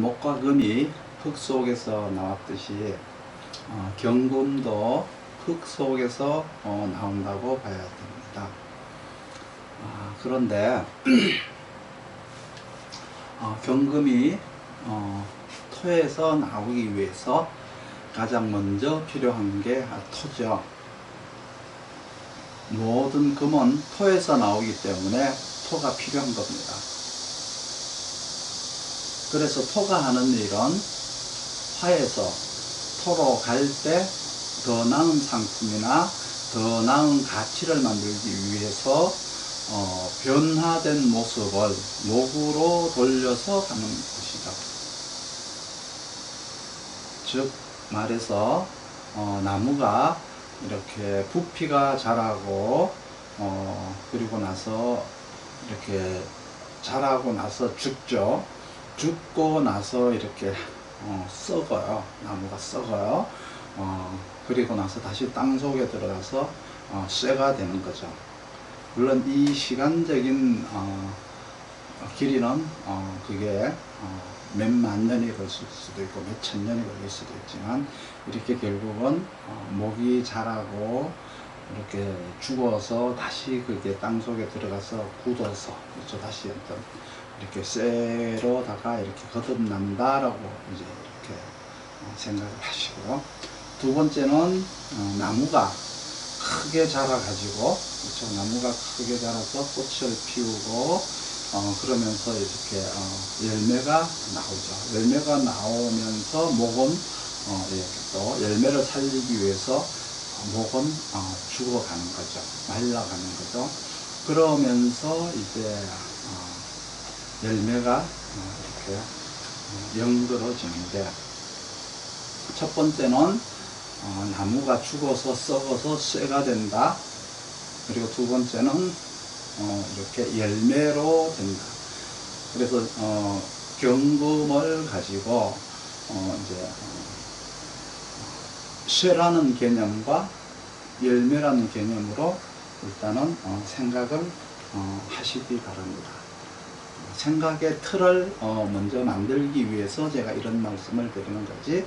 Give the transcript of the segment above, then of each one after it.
목과 금이 흙 속에서 나왔듯이 어, 경금도 흙 속에서 어, 나온다고 봐야 됩니다. 아, 그런데 어, 경금이 어, 토에서 나오기 위해서 가장 먼저 필요한 게 토죠. 모든 금은 토에서 나오기 때문에 토가 필요한 겁니다. 그래서 토가 하는 일은 화에서 토로 갈 때 더 나은 상품이나 더 나은 가치를 만들기 위해서 어, 변화된 모습을 목으로 돌려서 가는 것이죠. 즉 말해서 어, 나무가 이렇게 부피가 자라고 어, 그리고 나서 이렇게 자라고 나서 죽죠. 죽고 나서 이렇게 어, 썩어요. 나무가 썩어요. 어, 그리고 나서 다시 땅 속에 들어가서 어, 쇠가 되는 거죠. 물론 이 시간적인 어, 길이는 어, 그게 어, 몇만 년이 걸릴 수도 있고 몇 천 년이 걸릴 수도 있지만 이렇게 결국은 어, 목이 자라고 이렇게 죽어서 다시 그게 땅 속에 들어가서 굳어서 그렇죠 다시 어떤 이렇게 쇠로다가 이렇게 거듭난다라고 이제 이렇게 어, 생각을 하시고요. 두 번째는 어, 나무가 크게 자라가지고 그렇죠 나무가 크게 자라서 꽃을 피우고 어, 그러면서 이렇게 어, 열매가 나오죠. 열매가 나오면서 목은 어, 이렇게 또 열매를 살리기 위해서 어, 목은 어, 죽어가는 거죠. 말라가는 거죠. 그러면서 이제 어, 열매가 어, 이렇게 어, 영들어지는데 첫 번째는 어, 나무가 죽어서 썩어서 쇠가 된다. 그리고 두 번째는 어, 이렇게 열매로 된다. 그래서 어, 경금을 가지고 어, 이제 어, 쇠라는 개념과 열매라는 개념으로 일단은 어, 생각을 어, 하시기 바랍니다. 생각의 틀을 어, 먼저 만들기 위해서 제가 이런 말씀을 드리는 거지.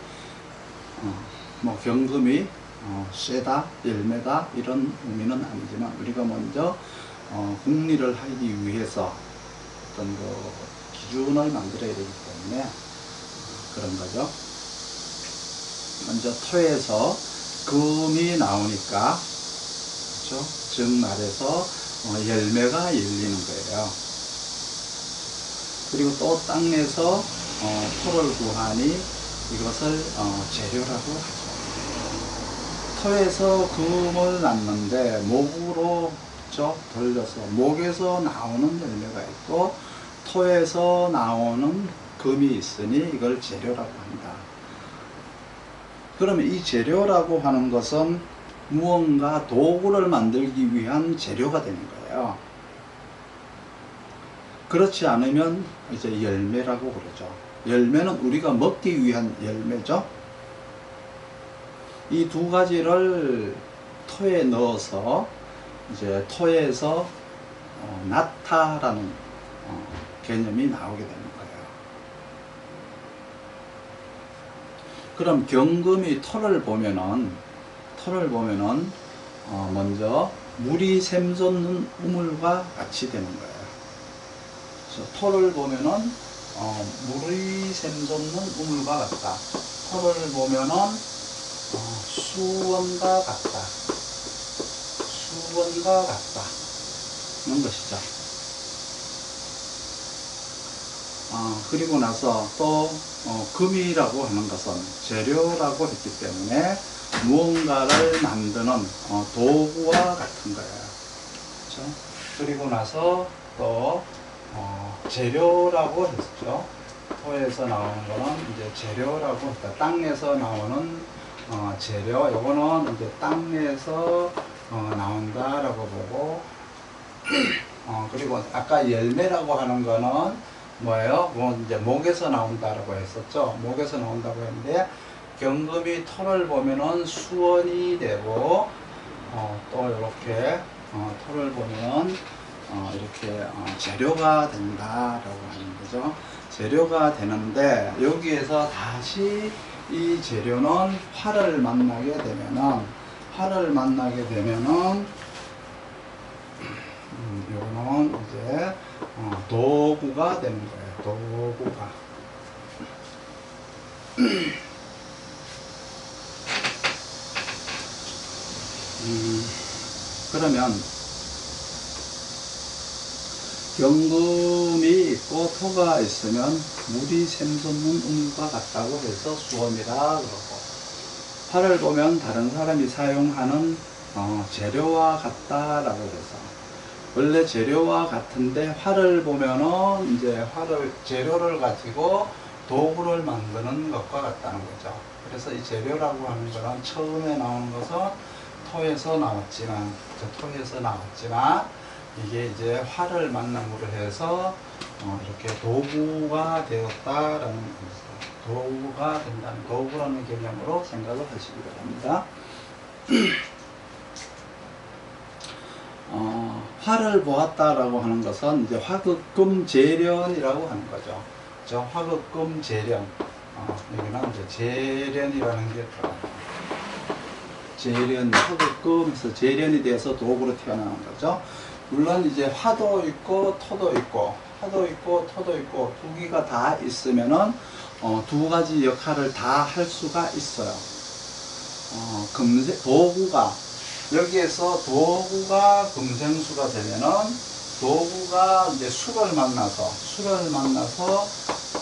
어, 뭐 경금이 어, 쇠다, 열매다 이런 의미는 아니지만 우리가 먼저 어, 국리를 하기 위해서 어떤 그 기준을 만들어야 되기 때문에 그런 거죠. 먼저 토에서 금이 나오니까 그렇죠? 즉 말해서 어, 열매가 열리는 거예요. 그리고 또 땅에서 어, 토를 구하니 이것을 어, 재료라고 하죠. 터에서 금을 낳는데 목으로 저 돌려서 목에서 나오는 열매가 있고 토에서 나오는 금이 있으니 이걸 재료라고 한다. 그러면 이 재료라고 하는 것은 무언가 도구를 만들기 위한 재료가 되는 거예요. 그렇지 않으면 이제 열매라고 그러죠. 열매는 우리가 먹기 위한 열매죠. 이 두 가지를 토에 넣어서 이제 토에서 어, 나타라는 어, 개념이 나오게 되는 거예요. 그럼 경금이 토를 보면은 토를 보면은 어, 먼저 물이 샘솟는 우물과 같이 되는 거예요. 토를 보면은 어, 물이 샘솟는 우물과 같다. 토를 보면은 어, 수원과 같다. 수원과 같다. 이런 것이죠. 어, 그리고 나서 또 어, 금이라고 하는 것은 재료라고 했기 때문에 무언가를 만드는 어, 도구와 같은 거예요. 그렇죠? 그리고 나서 또 어, 재료라고 했죠. 토에서 나오는 거는 이제 재료라고 했다. 땅에서 나오는 어, 재료, 요거는 이제 땅에서 어, 나온다라고 보고, 어, 그리고 아까 열매라고 하는 거는 뭐예요? 뭐 이제 목에서 나온다라고 했었죠. 목에서 나온다고 했는데, 경금이 토를 보면은 수원이 되고, 어, 또 이렇게 어, 토를 보면 어, 이렇게 어, 재료가 된다라고 하는 거죠. 재료가 되는데 여기에서 다시 이 재료는 화를 만나게 되면은 화를 만나게 되면은 음, 요거는 이제 어, 도구가 되는 거예요. 도구가. 음, 그러면 경금이 있고 토가 있으면 물이 샘솟는 음과 같다고 해서 수험이라 그러고 활을 보면 다른 사람이 사용하는 어, 재료와 같다라고 해서 원래 재료와 같은데 활을 보면은 이제 활을 재료를 가지고 도구를 만드는 것과 같다는 거죠. 그래서 이 재료라고 하는 거는 처음에 나오는 것은 토에서 나왔지만 저 토에서 나왔지만 이게 이제 활을 만남으로 해서 어, 이렇게 도구가 되었다라는 거죠. 도구가 된다는 도구라는 개념으로 생각을 하시기 바랍니다. 어, 화를 보았다라고 하는 것은 이제 화극금 재련이라고 하는 거죠. 저 화극금 재련. 어, 여기는 이제 재련이라는 게 들어가요. 재련, 화극금에서 재련이 돼서 도구로 태어나는 거죠. 물론 이제 화도 있고 토도 있고 화도 있고 토도 있고 두 개가 다 있으면은 어, 두 가지 역할을 다 할 수가 있어요. 어, 금세 도구가 여기에서 도구가 금생수가 되면은 도구가 이제 수를 만나서 수를 만나서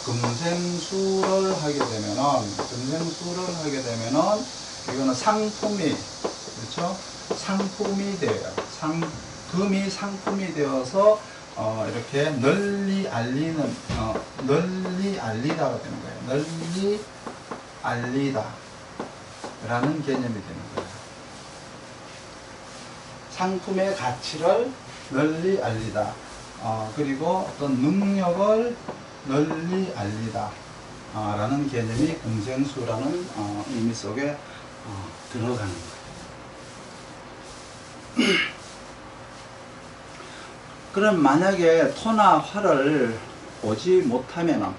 금생수를 하게 되면은 금생수를 하게 되면은 이거는 상품이 그렇죠? 상품이 돼요. 상 금이 상품이 되어서 어, 이렇게 널리 알리는 어, 널리 알리다가 되는 거예요. 널리 알리다 라는 개념이 되는 거예요. 상품의 가치를 널리 알리다. 어, 그리고 어떤 능력을 널리 알리다. 어, 라는 개념이 금생수라는 어, 의미 속에 어, 들어가는 거예요. 그럼 만약에 토나 화를 보지 못하면은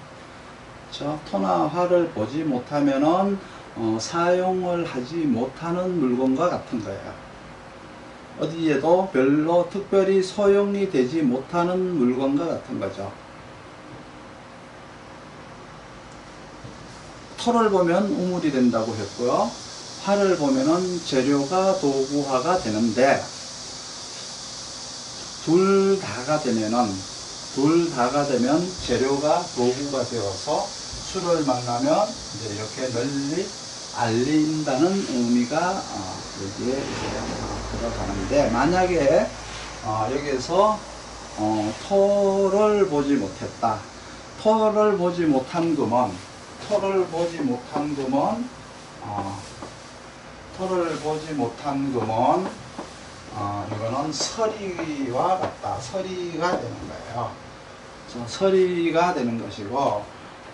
저 토나 화를 보지 못하면은 어, 사용을 하지 못하는 물건과 같은 거예요. 어디에도 별로 특별히 소용이 되지 못하는 물건과 같은 거죠. 토를 보면 우물이 된다고 했고요. 화를 보면은 재료가 도구화가 되는데 둘 다가 되면은 둘 다가 되면 재료가 도구가 되어서 술을 만나면 이제 이렇게 널리 알린다는 의미가 어, 여기에 이제 어, 들어가는데 만약에 어, 여기에서 어, 토를 보지 못했다. 토를 보지 못한 금은 토를 보지 못한 금은 어, 토를 보지 못한 금은 어, 이거는 서리와 같다. 서리가 되는 거예요. 그래서 서리가 되는 것이고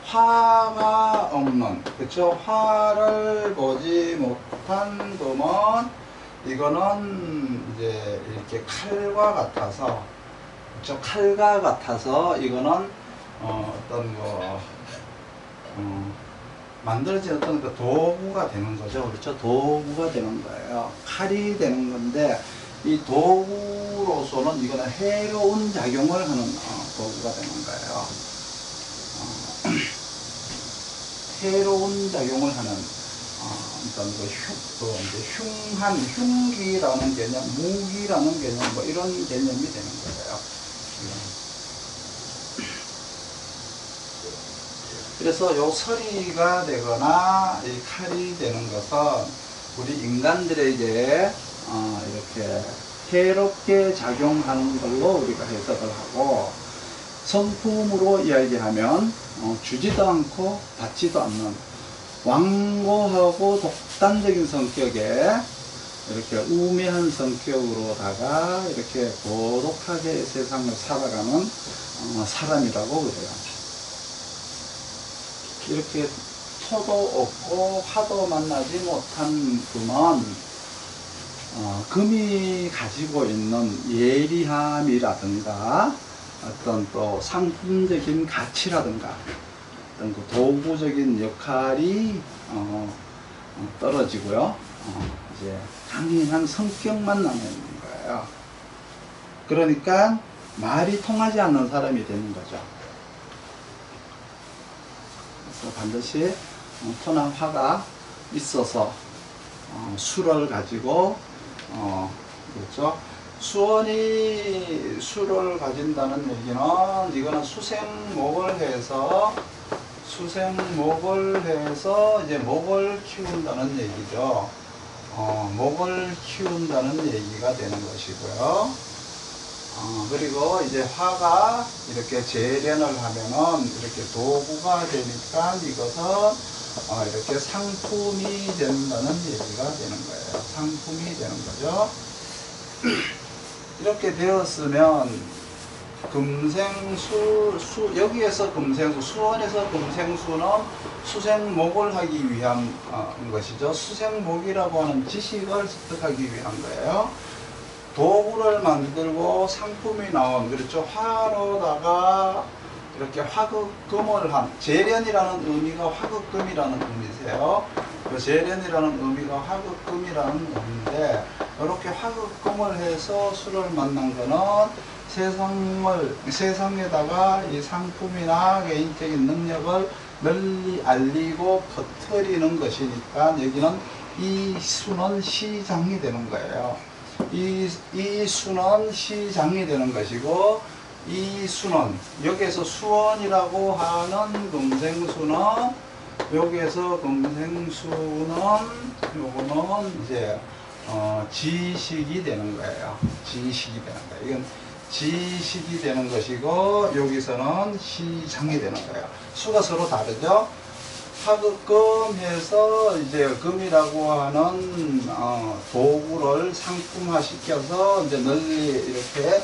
화가 없는 그렇죠. 화를 보지 못한 금은 이거는 이제 이렇게 칼과 같아서 그렇죠. 칼과 같아서 이거는 어, 어떤 거 어, 만들어진 어떤 그 도구가 되는 거죠. 그렇죠. 도구가 되는 거예요. 칼이 되는 건데 이 도구로서는 이거는 해로운 작용을 하는 어, 도구가 되는 거예요. 어, 해로운 작용을 하는 어, 어떤 그, 흉, 그 이제 흉한 흉기라는 개념, 무기라는 개념, 뭐 이런 개념이 되는 거예요. 그래서 요 서리가 되거나 이 칼이 되는 것은 우리 인간들에게 어, 이렇게 해롭게 작용하는 걸로 우리가 해석을 하고 성품으로 이야기하면 어, 주지도 않고 받지도 않는 완고하고 독단적인 성격에 이렇게 우매한 성격으로다가 이렇게 고독하게 세상을 살아가는 어, 사람이라고 그래요. 이렇게 토도 없고 화도 만나지 못한 금은 어, 금이 가지고 있는 예리함이라든가 어떤 또 상품적인 가치라든가 어떤 그 도구적인 역할이 어, 어, 떨어지고요. 어, 이제 강인한 성격만 남아있는 거예요. 그러니까 말이 통하지 않는 사람이 되는 거죠. 그래서 반드시 어, 토나 화가 있어서 어, 수를 가지고 어, 그렇죠. 수원이 수를 가진다는 얘기는 이거는 수생목을 해서 수생목을 해서 이제 목을 키운다는 얘기죠. 어, 목을 키운다는 얘기가 되는 것이고요. 어, 그리고 이제 화가 이렇게 재련을 하면은 이렇게 도구가 되니까 이것은 어, 이렇게 상품이 된다는 얘기가 되는 거예요. 상품이 되는 거죠. 이렇게 되었으면 금생수 수 여기에서 금생수 수원에서 금생수는 수생목을 하기 위한 어, 것이죠. 수생목이라고 하는 지식을 습득하기 위한 거예요. 도구를 만들고 상품이 나온 그렇죠. 화로다가 이렇게 화극금을 한 재련이라는 의미가 화극금이라는 의미세요. 그 재련이라는 의미가 화극금이라는 의미인데 이렇게 화극금을 해서 술을 만난 거는 세상을 세상에다가 이 상품이나 개인적인 능력을 널리 알리고 퍼뜨리는 것이니까 여기는 이 수는 시장이 되는 거예요. 이, 이 수는 시장이 되는 것이고 이 수는 여기에서 수원이라고 하는 금생수는 여기에서 금생수는 요거는 이제 어, 지식이 되는 거예요. 지식이 되는 거예요. 이건 지식이 되는 것이고 여기서는 시장이 되는 거예요. 수가 서로 다르죠. 하급금해서 이제 금이라고 하는 어, 도구를 상품화시켜서 이제 널리 이렇게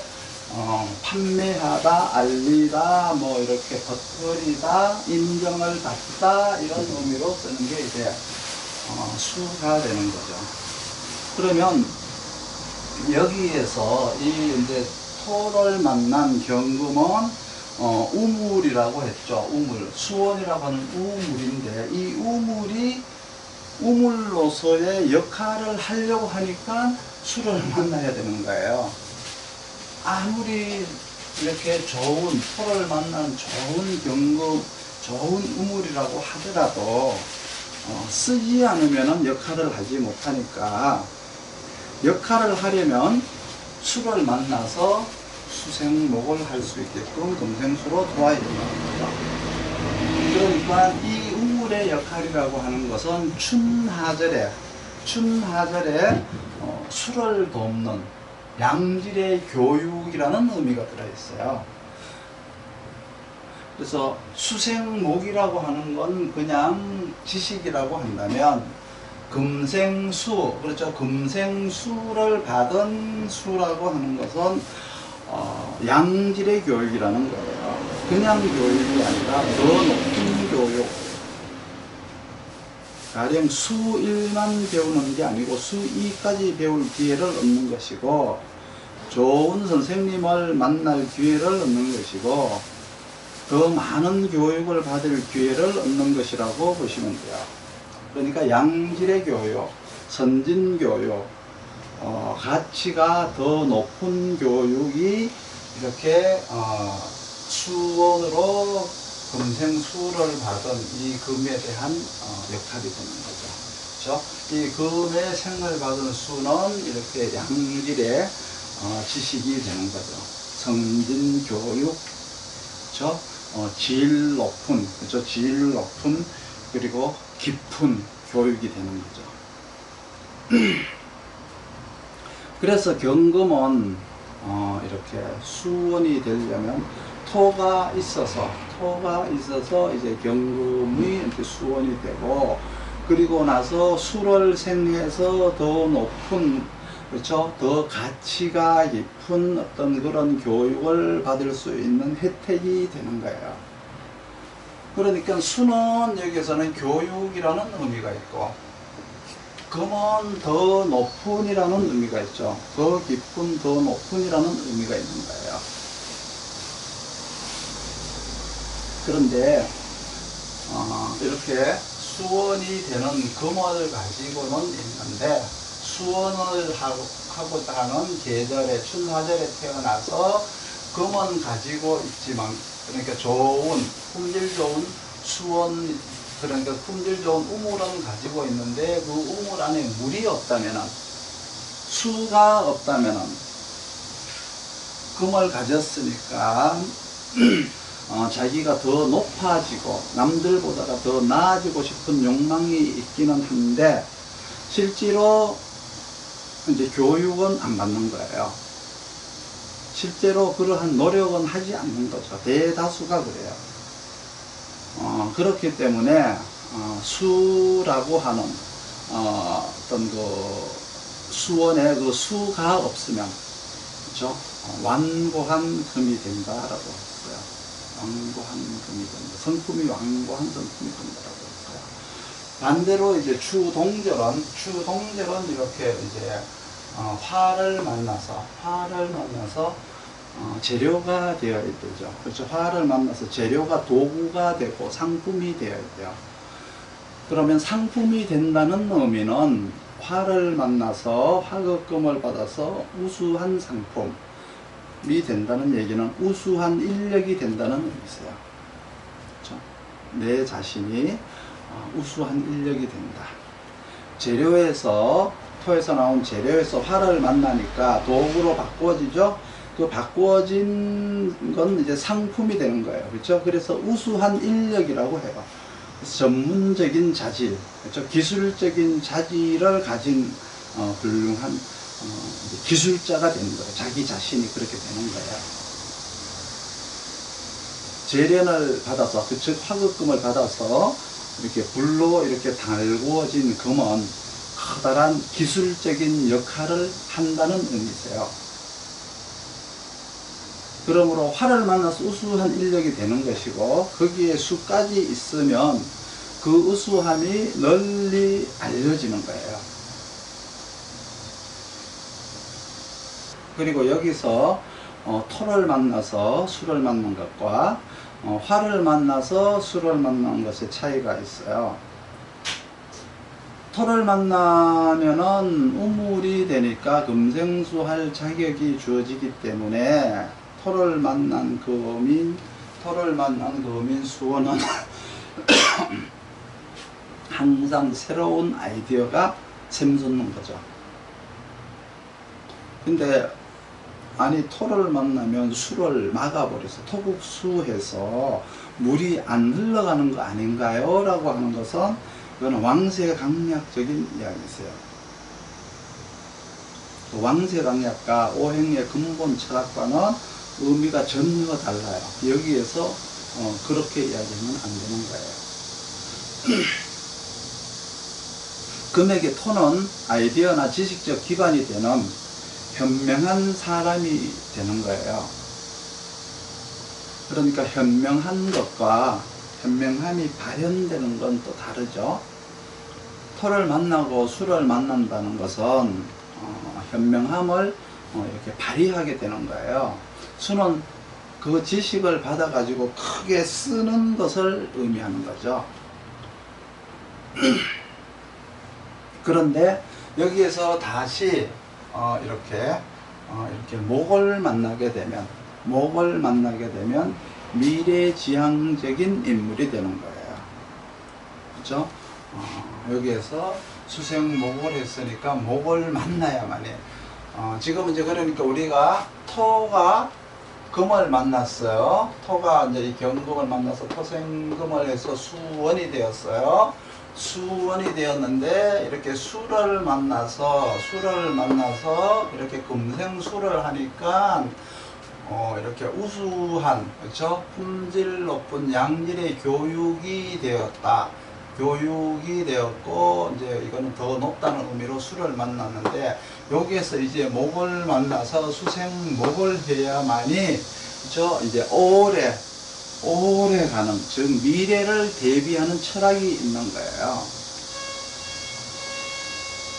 어, 판매하다, 알리다, 뭐 이렇게 버터리다, 인정을 받다 이런 의미로 쓰는 게 이제 어, 수가 되는 거죠. 그러면 여기에서 이 이제 토를 만난 경금은 어, 우물이라고 했죠. 우물. 수원이라고 하는 우물인데, 이 우물이 우물로서의 역할을 하려고 하니까 수를 만나야 되는 거예요. 아무리 이렇게 좋은, 토를 만난 좋은 경금, 좋은 우물이라고 하더라도, 어, 쓰지 않으면 역할을 하지 못하니까, 역할을 하려면 수를 만나서 수생목을 할 수 있게끔 금생수로 도와야 거죠. 그러니까 이 우물의 역할이라고 하는 것은 춘하절에 춘하절에 어, 수를 돕는 양질의 교육이라는 의미가 들어있어요. 그래서 수생목이라고 하는 건 그냥 지식이라고 한다면 금생수 그렇죠 금생수를 받은 수라고 하는 것은 어, 양질의 교육이라는 거예요. 그냥 교육이 아니라 더 높은 교육. 가령 수일만 배우는 게 아니고 수이까지 배울 기회를 얻는 것이고 좋은 선생님을 만날 기회를 얻는 것이고 더 많은 교육을 받을 기회를 얻는 것이라고 보시면 돼요. 그러니까 양질의 교육, 선진 교육, 어, 가치가 더 높은 교육이 이렇게 어, 수원으로 금생수를 받은 이 금에 대한 어, 역할이 되는 거죠. 그렇죠? 이 금의 생을 받은 수는 이렇게 양질의 어, 지식이 되는 거죠. 성진 교육, 그렇죠? 어, 질 높은, 그렇죠? 질 높은 그리고 깊은 교육이 되는 거죠. 그래서 경금은 어, 이렇게 수원이 되려면 토가 있어서 토가 있어서 이제 경금이 이렇게 수원이 되고 그리고 나서 수를 생해서 더 높은 그렇죠 더 가치가 깊은 어떤 그런 교육을 받을 수 있는 혜택이 되는 거예요. 그러니까 수는 여기서는 교육이라는 의미가 있고 금은 더 높은이라는 의미가 있죠. 더 깊은, 더 높은이라는 의미가 있는 거예요. 그런데 어, 이렇게 수원이 되는 금을 가지고는 있는데 수원을 하고, 하고자 하는 계절에 춘화절에 태어나서 금은 가지고 있지만 그러니까 좋은 품질 좋은 수원 그러니까 품질 좋은 우물은 가지고 있는데 그 우물 안에 물이 없다면은 수가 없다면은 금을 가졌으니까 어, 자기가 더 높아지고 남들보다가 더 나아지고 싶은 욕망이 있기는 한데 실제로 이제 교육은 안 받는 거예요. 실제로 그러한 노력은 하지 않는 거죠. 대다수가 그래요. 어, 그렇기 때문에 어, 수라고 하는 어, 어떤 그 수원에 그 수가 없으면 그렇죠? 어, 완고한 금이 된다라고. 완고한 금이 된다. 성품이 완고한 성품이 된다라고 했어요. 반대로 이제 추동절은 추동절은 이렇게 이제 어, 화를 만나서 화를 만나서 어, 재료가 되어야 되죠. 그렇죠. 화를 만나서 재료가 도구가 되고 상품이 되어야 돼요. 그러면 상품이 된다는 의미는 화를 만나서 화급금을 받아서 우수한 상품 이 된다는 얘기는 우수한 인력이 된다는 의미세요. 그렇죠? 내 자신이 어, 우수한 인력이 된다. 재료에서 토에서 나온 재료에서 화를 만나니까 도구로 바꾸어지죠. 그 바꾸어진 건 이제 상품이 되는 거예요. 그렇죠? 그래서 우수한 인력이라고 해요. 전문적인 자질, 그렇죠? 기술적인 자질을 가진 어, 훌륭한 기술자가 되는 거예요. 자기 자신이 그렇게 되는 거예요. 재련을 받아서, 그 즉 화급금을 받아서 이렇게 불로 이렇게 달구어진 금은 커다란 기술적인 역할을 한다는 의미세요. 그러므로 화를 만나서 우수한 인력이 되는 것이고 거기에 수까지 있으면 그 우수함이 널리 알려지는 거예요. 그리고 여기서 어, 토를 만나서 수를 만난 것과 어, 화를 만나서 수를 만난 것의 차이가 있어요. 토를 만나면은 우물이 되니까 금생수 할 자격이 주어지기 때문에 토를 만난 금인 토를 만난 금인 수원은 항상 새로운 아이디어가 샘솟는 거죠. 근데 아니 토를 만나면 수를 막아버려서 토국수해서 물이 안 흘러가는 거 아닌가요? 라고 하는 것은 이거는 왕세 강약적인 이야기세요. 그 왕세 강약과 오행의 근본 철학과는 의미가 전혀 달라요. 여기에서 어, 그렇게 이야기하면 안 되는 거예요. 금액의 토는 아이디어나 지식적 기반이 되는 현명한 사람이 되는 거예요. 그러니까 현명한 것과 현명함이 발현되는 건 또 다르죠. 토를 만나고 수를 만난다는 것은 어, 현명함을 어, 이렇게 발휘하게 되는 거예요. 수는 그 지식을 받아가지고 크게 쓰는 것을 의미하는 거죠. 그런데 여기에서 다시 어, 이렇게 어, 이렇게 목을 만나게 되면 목을 만나게 되면 미래지향적인 인물이 되는 거예요. 그렇죠? 어, 여기에서 수생목을 했으니까 목을 만나야만이 어, 지금 이제 그러니까 우리가 토가 금을 만났어요. 토가 이제 이 경금을 만나서 토생금을 해서 수원이 되었어요. 수원이 되었는데 이렇게 수를 만나서 수를 만나서 이렇게 금생수를 하니까 어 이렇게 우수한 그렇죠 품질 높은 양질의 교육이 되었다. 교육이 되었고 이제 이거는 더 높다는 의미로 수를 만났는데 여기에서 이제 목을 만나서 수생 목을 해야만이 그렇죠 이제 오래 오래 가는 즉 미래를 대비하는 철학이 있는 거예요.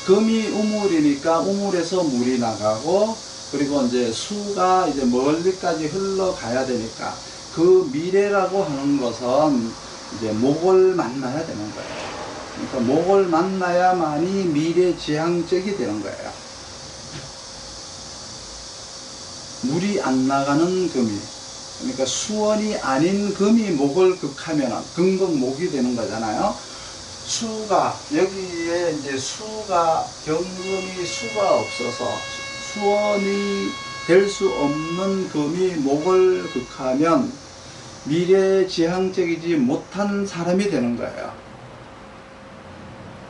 금이 우물이니까 우물에서 물이 나가고 그리고 이제 수가 이제 멀리까지 흘러가야 되니까 그 미래라고 하는 것은 이제 목을 만나야 되는 거예요. 그러니까 목을 만나야만이 미래지향적이 되는 거예요. 물이 안 나가는 금이 그러니까 수원이 아닌 금이 목을 극하면 금극목이 되는 거잖아요. 수가 여기에 이제 수가 경금이 수가 없어서 수원이 될 수 없는 금이 목을 극하면 미래 지향적이지 못한 사람이 되는 거예요.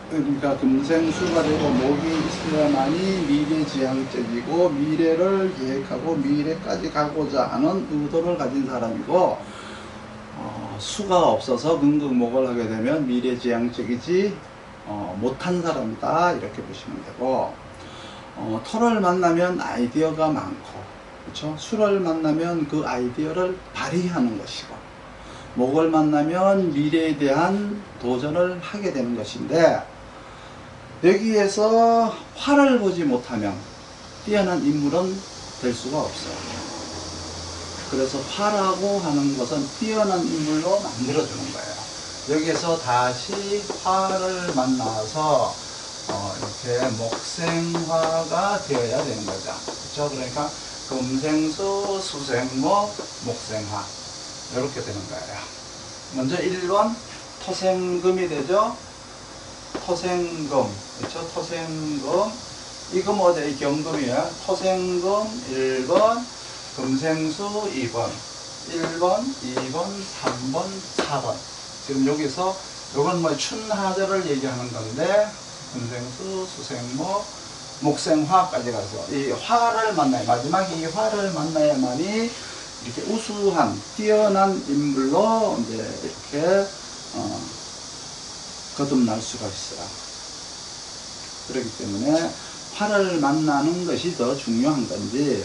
그러니까 금생수가 되고 목이 있어야만이 미래지향적이고 미래를 계획하고 미래까지 가고자 하는 의도를 가진 사람이고 어, 수가 없어서 근극목을 하게 되면 미래지향적이지 어, 못한 사람이다 이렇게 보시면 되고 어, 토를 만나면 아이디어가 많고 그렇죠? 수를 만나면 그 아이디어를 발휘하는 것이고 목을 만나면 미래에 대한 도전을 하게 되는 것인데 여기에서 화를 보지 못하면 뛰어난 인물은 될 수가 없어요. 그래서 화라고 하는 것은 뛰어난 인물로 만들어주는 거예요. 여기에서 다시 화를 만나서 어, 이렇게 목생화가 되어야 되는 거죠. 그렇죠? 그러니까 금생수, 수생목, 목생화 이렇게 되는 거예요. 먼저 1번 토생금이 되죠. 토생금, 그렇죠? 토생금. 이금 어제 경금이야. 토생금 1번, 금생수 2번, 1번, 2번, 3번, 4번. 지금 여기서 이건 뭐 춘하절을 얘기하는 건데 금생수, 수생목, 목생화까지 가서 이 화를 만나야 마지막 이 화를 만나야만이 이렇게 우수한 뛰어난 인물로 이제 이렇게 어, 거듭날 수가 있어요. 그렇기 때문에 화를 만나는 것이 더 중요한 건지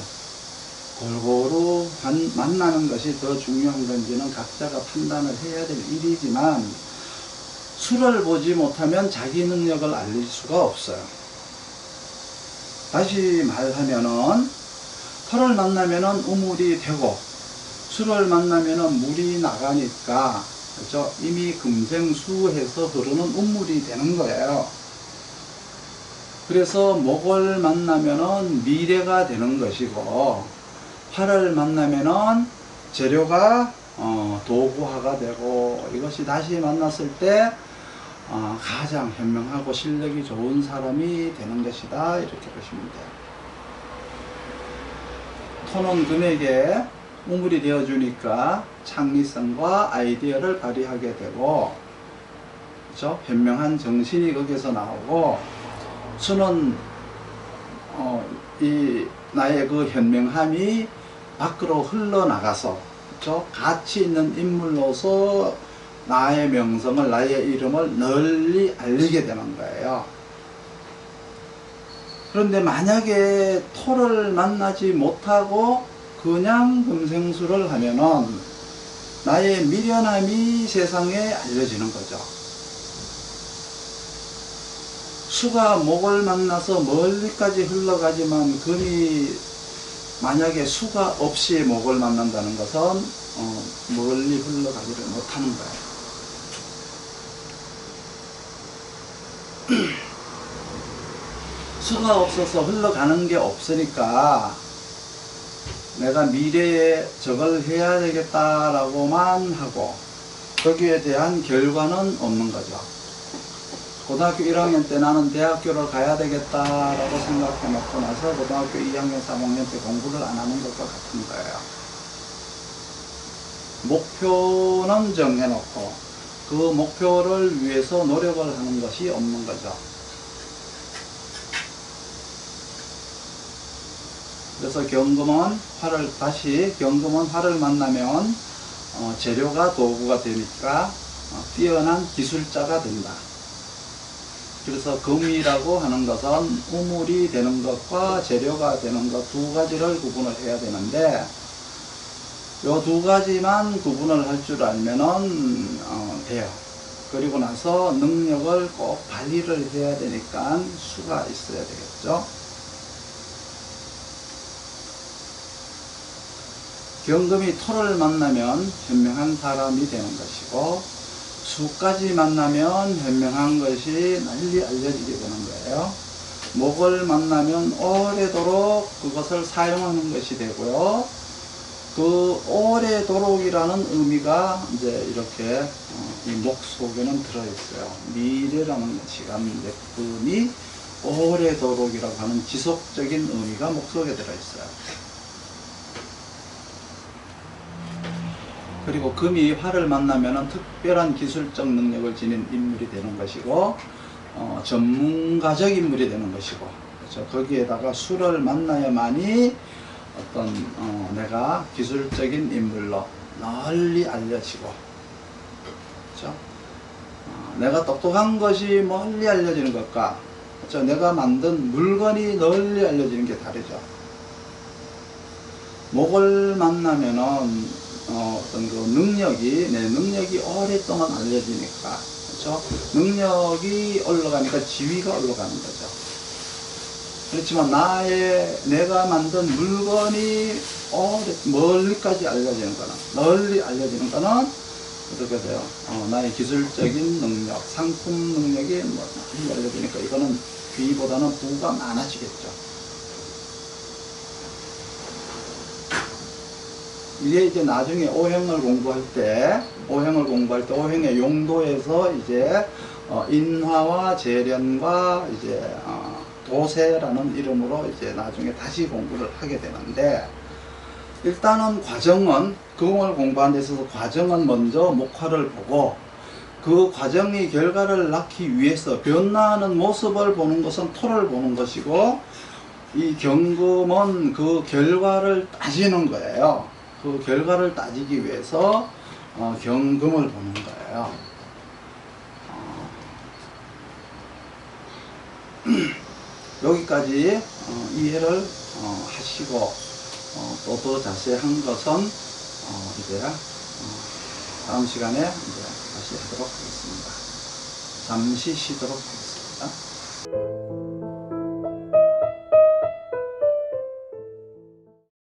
골고루 만, 만나는 것이 더 중요한 건지는 각자가 판단을 해야 될 일이지만 수를 보지 못하면 자기 능력을 알릴 수가 없어요. 다시 말하면은 털을 만나면은 우물이 되고 수를 만나면은 물이 나가니까 그렇죠? 이미 금생수해서 흐르는 우물이 되는 거예요. 그래서 목을 만나면은 미래가 되는 것이고 화를 만나면은 재료가 어, 도구화가 되고 이것이 다시 만났을 때 어, 가장 현명하고 실력이 좋은 사람이 되는 것이다 이렇게 보시면 돼요. 토는 금에게 우물이 되어주니까 창의성과 아이디어를 발휘하게 되고 그렇죠? 현명한 정신이 거기서 나오고 수는 어, 이 나의 그 현명함이 밖으로 흘러나가서 그렇죠? 가치 있는 인물로서 나의 명성을 나의 이름을 널리 알리게 되는 거예요. 그런데 만약에 토를 만나지 못하고 그냥 금생수를 하면은 나의 미련함이 세상에 알려지는 거죠. 수가 목을 만나서 멀리까지 흘러가지만 금이 만약에 수가 없이 목을 만난다는 것은 어, 멀리 흘러가지를 못하는 거예요. 수가 없어서 흘러가는 게 없으니까 내가 미래에 저걸 해야 되겠다라고만 하고 거기에 대한 결과는 없는 거죠. 고등학교 1학년 때 나는 대학교를 가야 되겠다라고 생각해 놓고 나서 고등학교 2학년, 3학년 때 공부를 안 하는 것과 같은 거예요. 목표는 정해놓고 그 목표를 위해서 노력을 하는 것이 없는 거죠. 그래서 경금은 화를 다시 경금은 화를 만나면 어, 재료가 도구가 되니까 어, 뛰어난 기술자가 된다. 그래서 금이라고 하는 것은 우물이 되는 것과 재료가 되는 것 두 가지를 구분을 해야 되는데 요 두 가지만 구분을 할 줄 알면은 어, 돼요. 그리고 나서 능력을 꼭 발휘를 해야 되니까 수가 있어야 되겠죠. 경금이 토를 만나면 현명한 사람이 되는 것이고 수까지 만나면 현명한 것이 널리 알려지게 되는 거예요. 목을 만나면 오래도록 그것을 사용하는 것이 되고요. 그 오래도록이라는 의미가 이제 이렇게 어, 이목 속에는 들어있어요. 미래라는 시간 내품이 오래도록이라고 하는 지속적인 의미가 목 속에 들어있어요. 그리고 금이 화를 만나면 특별한 기술적 능력을 지닌 인물이 되는 것이고 어, 전문가적 인물이 되는 것이고 그렇죠. 거기에다가 술을 만나야만이 어떤 어, 내가 기술적인 인물로 널리 알려지고 그렇죠. 어, 내가 똑똑한 것이 멀리 알려지는 것과 그렇죠. 내가 만든 물건이 널리 알려지는 게 다르죠. 목을 만나면은 어, 어떤 그 능력이 내 능력이 오랫동안 알려지니까 그렇죠? 능력이 올라가니까 지위가 올라가는 거죠. 그렇지만 나의 내가 만든 물건이 오래 멀리까지 알려지는 거는 널리 알려지는 거는 어떻게 돼요? 어, 나의 기술적인 능력, 상품 능력이 뭐 알려지니까 이거는 귀보다는 부가 많아지겠죠. 이게 이제 나중에 오행을 공부할 때, 오행을 공부할 때 오행의 용도에서 이제 어, 인화와 재련과 이제 어, 도세라는 이름으로 이제 나중에 다시 공부를 하게 되는데 일단은 과정은 금을 공부하는 데 있어서 과정은 먼저 목화를 보고 그 과정의 결과를 낳기 위해서 변화하는 모습을 보는 것은 토를 보는 것이고 이 경금은 그 결과를 따지는 거예요. 그 결과를 따지기 위해서 어, 경금을 보는 거예요. 어, 여기까지 어, 이해를 어, 하시고 어, 또더 자세한 것은 어, 이제 어, 다음 시간에 이제 다시 하도록 하겠습니다. 잠시 쉬도록 하겠습니다.